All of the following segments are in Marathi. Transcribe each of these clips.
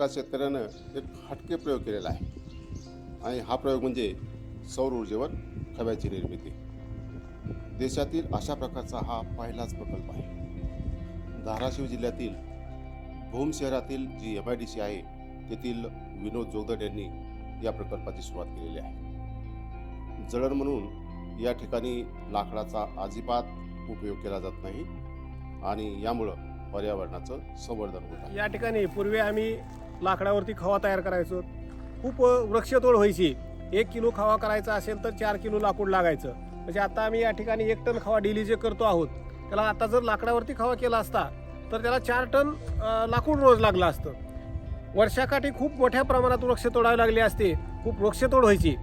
एका शेतकऱ्यानं एक हटके प्रयोग केलेला आहे. आणि हा प्रयोग म्हणजे सौर ऊर्जेवर खव्याची निर्मिती. देशातील अशा प्रकारचा हा पहिलाच प्रकल्प आहे. धाराशिव जिल्ह्यातील भूम शहरातील G M I D C आहे तेथील विनोद जोगदड यांनी या प्रकल्पाची सुरुवात केलेली आहे. जळण म्हणून या ठिकाणी लाकडाचा अजिबात उपयोग केला जात नाही आणि यामुळं पर्यावरणाचं संवर्धन होत आहे. या ठिकाणी पूर्वी आम्ही लाकडावरती खवा तयार करायचो. खूप वृक्षतोड व्हायची. एक किलो खवा करायचा असेल तर चार किलो लाकूड लागायचं. म्हणजे आता आम्ही या ठिकाणी एक टन खवा डेली जे करतो आहोत त्याला आता जर लाकडावरती खवा केला असता तर त्याला चार टन लाकूड रोज लागलं असतं. वर्षाकाठी खूप मोठ्या प्रमाणात वृक्ष तोडावे लागले असते. खूप वृक्षतोड व्हायची.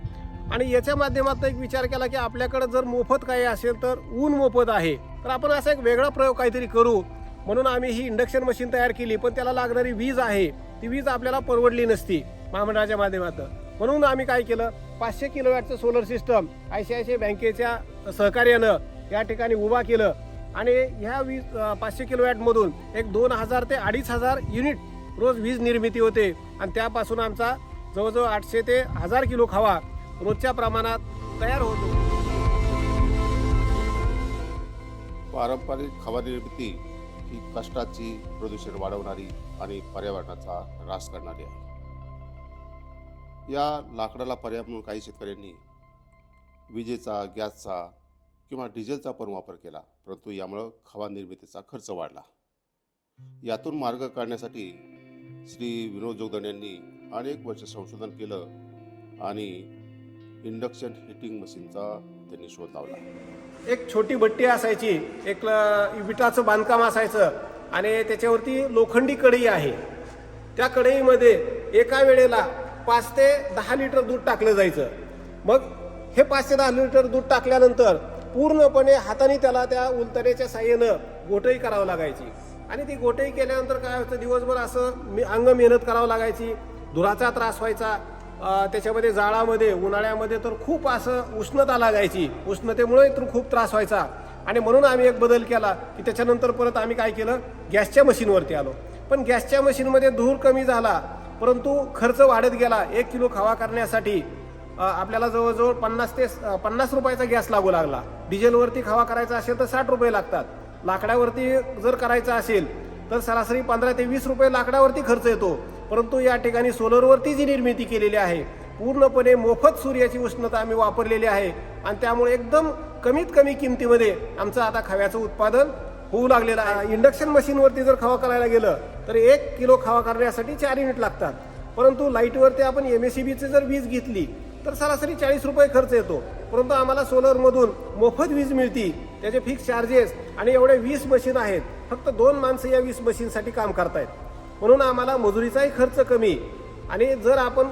आणि याच्या माध्यमातून एक विचार केला की आपल्याकडं जर मोफत काही असेल तर ऊन मोफत आहे. तर आपण असा एक वेगळा प्रयोग काहीतरी करू. म्हणून आम्ही ही इंडक्शन मशीन तयार केली पण त्याला लागणारी वीज आहे. ती वीज आपल्याला परवडली नसती महामंडळाच्या माध्यमातून. म्हणून आम्ही काय केलं पाचशे किलोवॅटचं solar system I C I C बँकेच्या सहकार्यानं या ठिकाणी उभा केलं. आणि ह्या वीज पाचशे पाचशे किलोवॅटमधून एक दोन हजार ते अडीच हजार युनिट रोज वीज निर्मिती होते. आणि त्यापासून आमचा जवळजवळ आठशे ते हजार किलो खावा रोजच्या प्रमाणात तयार होतो. पारंपरिक खावा निर्मिती ही कष्टाची प्रदूषण वाढवणारी आणि पर्यावरणाचा ऱ्हास करणारी आहे. या लाकडाला पर्याय म्हणून काही शेतकऱ्यांनी विजेचा गॅसचा किंवा डिझेलचा पण वापर केला परंतु यामुळं खवा निर्मितीचा खर्च वाढला. यातून मार्ग काढण्यासाठी श्री विनोद जोगदंड यांनी अनेक वर्ष संशोधन केलं आणि इंडक्शन हिटिंग मशीनचा त्यांनी शोध लावला. एक छोटी भट्टी असायची एक विटाचं बांधकाम असायचं आणि त्याच्यावरती लोखंडी कढई आहे. त्या कढईमध्ये एका वेळेला पाच ते दहा लिटर दूध टाकलं जायचं. मग हे पाच ते दहा लिटर दूध टाकल्यानंतर पूर्णपणे हाताने त्याला त्या उलतण्याच्या साह्यानं गोटई करावं लागायची. आणि ती गोटई केल्यानंतर काय होतं दिवसभर असं मी अंग मेहनत करावं लागायची धुराचा त्रास व्हायचा त्याच्यामध्ये जाळामध्ये उन्हाळ्यामध्ये तर खूप असं उष्णता लागायची. उष्णतेमुळे तर खूप त्रास व्हायचा. आणि म्हणून आम्ही एक बदल केला की त्याच्यानंतर परत आम्ही काय केलं गॅसच्या मशीनवरती आलो. पण गॅसच्या मशीनमध्ये धूर कमी झाला परंतु खर्च वाढत गेला. एक किलो खावा करण्यासाठी आपल्याला जवळजवळ पन्नास ते पन्नास रुपयाचा गॅस लागू लागला. डिझेलवरती खावा करायचा असेल तर साठ रुपये लागतात. लाकडावरती जर करायचा असेल तर सरासरी पंधरा ते वीस रुपये लाकडावरती खर्च येतो. परंतु या ठिकाणी सोलरवरती जी निर्मिती केलेली आहे पूर्णपणे मोफत सूर्याची उष्णता आम्ही वापरलेली आहे आणि त्यामुळे एकदम कमीत कमी किमतीमध्ये आमचं आता खव्याचं उत्पादन होऊ लागलेलं आहे. इंडक्शन मशीनवरती जर खवा करायला गेलं तर एक किलो खवा करण्यासाठी चार युनिट लागतात. परंतु लाईटवरती आपण एम एस जर वीज घेतली तर सरासरी चाळीस रुपये खर्च येतो. परंतु आम्हाला सोलरमधून मोफत वीज मिळती त्याचे फिक्स चार्जेस आणि एवढे वीस मशीन आहेत. फक्त दोन माणसं या वीस मशीनसाठी काम करतायत. म्हणून आम्हाला मजुरीचाही खर्च कमी. आणि जर आपण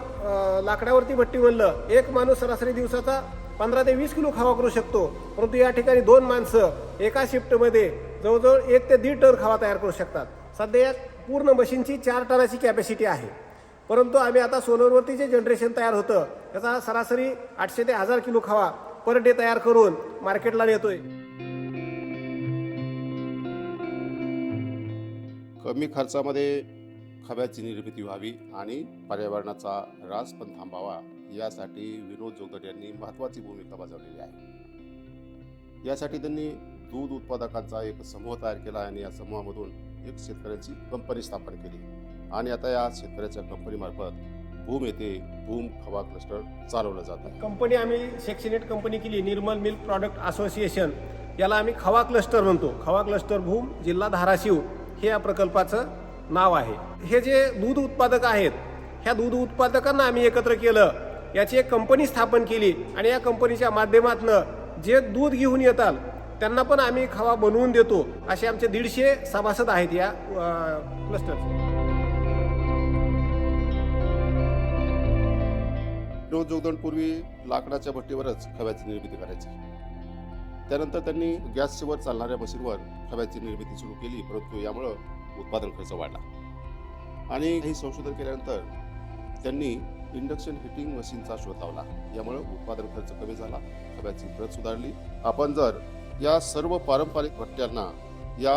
लाकडावरती भट्टी म्हणलं एक माणूस सरासरी दिवसाचा पंधरा ते वीस किलो खावा करू शकतो. परंतु या ठिकाणी दोन माणसं एका शिफ्टमध्ये जवळजवळ एक ते दीड टन खावा तयार करू शकतात. सध्या या पूर्ण मशीनची चार टनाची कॅपॅसिटी आहे. परंतु आम्ही आता सोलरवरती जे जनरेशन तयार होतं त्याचा सरासरी आठशे ते हजार किलो खावा पर डे तयार करून मार्केटला नेतोय. कमी खर्चामध्ये खव्याची निर्मिती व्हावी आणि पर्यावरणाचा ऱ्हास पण थांबावा यासाठी विनोद जोगदड यांनी महत्त्वाची भूमिका बजावलेली आहे. यासाठी त्यांनी दूध उत्पादकांचा एक समूह तयार केला आणि या समूहामधून एक शेतकऱ्यांची कंपनी स्थापन केली. आणि आता या शेतकऱ्याच्या कंपनीमार्फत भूम येथे भूम खवा क्लस्टर चालवलं जात आहे. कंपनी आम्ही सेक्शनेट कंपनी केली निर्मल मिल्क प्रॉडक्ट असोसिएशन. याला आम्ही खवा क्लस्टर म्हणतो. खवा क्लस्टर भूम जिल्हा धाराशिव हे या प्रकल्पाचं नाव आहे. हे जे दूध उत्पादक आहेत ह्या दूध उत्पादकांना आम्ही एकत्र केलं. याची एक कंपनी स्थापन केली आणि या कंपनीच्या माध्यमातनं जे दूध घेऊन येतात त्यांना पण आम्ही खवा बनवून देतो असे आमचे दीडशे सभासद आहेत या क्लस्टरचे विनोद जोगदंडपूर्वी लाकडाच्या भट्टीवरच खव्याची निर्मिती करायची. त्यानंतर त्यांनी गॅसवर चालणाऱ्या मशीनवर खव्याची निर्मिती सुरू केली परंतु यामुळं उत्पादन खर्च वाढला. आणि हे संशोधन केल्यानंतर त्यांनी इंडक्शन हिटिंग मशीनचा शोध लावला. यामुळे उत्पादन खर्च कमी झाला खव्याची प्रत सुधारली. आपण जर या सर्व पारंपरिक भट्ट्यांना या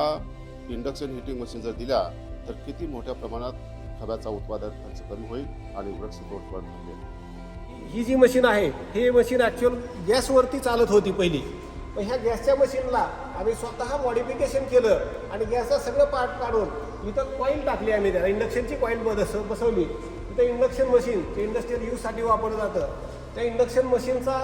इंडक्शन हिटिंग मशीन जर दिल्या तर किती मोठ्या प्रमाणात खव्याचा उत्पादन खर्च कमी होईल आणि वृक्षतोड पण होईल. ही जी मशीन आहे हे मशीन ॲक्च्युअल गॅसवरती चालत होती पहिली. पण ह्या गॅसच्या मशीनला आम्ही स्वतः मॉडिफिकेशन केलं आणि गॅसचं सगळं पार्ट काढून इथं कॉईल टाकली आम्ही त्याला. इंडक्शनची कॉईल बस बसवली. इथं इंडक्शन मशीन ते इंडस्ट्रियल यूजसाठी वापरलं जातं. त्या इंडक्शन मशीनचा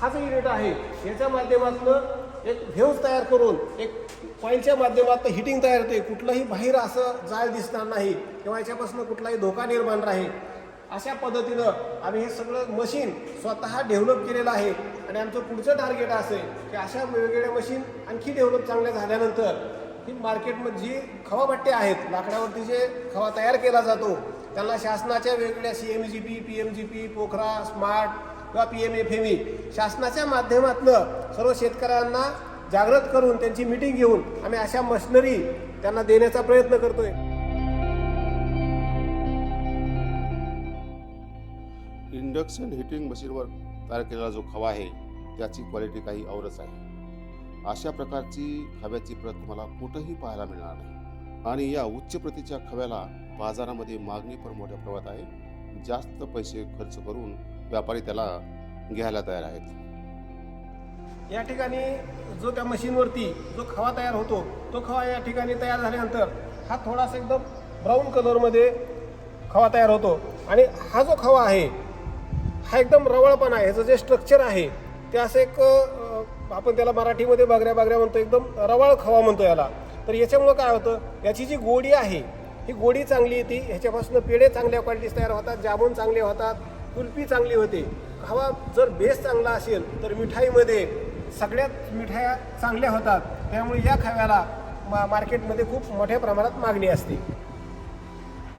हा जो युनिट आहे. याच्या माध्यमातून एक व्हेव्ज तयार करून एक कॉईलच्या माध्यमातून हिटिंग तयार होते. कुठलंही बाहेर असं जाळ दिसणार नाही. किंवा याच्यापासून कुठलाही धोका निर्माण राहील. अशा पद्धतीनं आम्ही हे सगळं मशीन स्वतः डेव्हलप केलेलं आहे. आणि आमचं पुढचं टार्गेट असं आहे की अशा वेगवेगळ्या मशीन आणखी डेव्हलप चांगल्या झाल्यानंतर ही मार्केटमध्ये जी खवाभट्टे आहेत लाकडावरती जे खवा तयार केला जातो त्यांना शासनाच्या वेगवेगळ्या C M G P P M G P Pokhra smart किंवा P M F M E शासनाच्या माध्यमातनं सर्व शेतकऱ्यांना जागृत करून त्यांची मिटिंग घेऊन आम्ही अशा मशिनरी त्यांना देण्याचा प्रयत्न करतोय. इंडक्शन हिटिंग मशीनवर तयार केलेला जो खवा आहे त्याची क्वालिटी काही औरच आहे. अशा प्रकारची खव्याची प्रत तुम्हाला कुठंही पाहायला मिळणार नाही. आणि या उच्च प्रतीच्या खव्याला बाजारामध्ये मागणी पण मोठ्या प्रमाणात आहे. जास्त पैसे खर्च करून व्यापारी त्याला घ्यायला तयार आहेत. या ठिकाणी जो त्या मशीनवरती जो खवा तयार होतो तो खवा या ठिकाणी तयार झाल्यानंतर हा थोडासा एकदम ब्राऊन कलरमध्ये खवा तयार होतो. आणि हा जो खवा आहे हा एकदम रवळपणा आहे. ह्याचं जे स्ट्रक्चर आहे ते असं एक आपण त्याला मराठीमध्ये बागऱ्या बागऱ्या म्हणतो एकदम रवाळ खवा म्हणतो याला. तर याच्यामुळं काय होतं याची जी गोडी आहे ही गोडी चांगली येते ह्याच्यापासून पेढे चांगल्या क्वालिटीज तयार होतात जामून चांगले होतात कुल्फी चांगली होते. खवा जर बेस चांगला असेल तर मिठाईमध्ये सगळ्यात मिठाया चांगल्या होतात. त्यामुळे या खव्याला मा मार्केटमध्ये खूप मोठ्या प्रमाणात मागणी असते.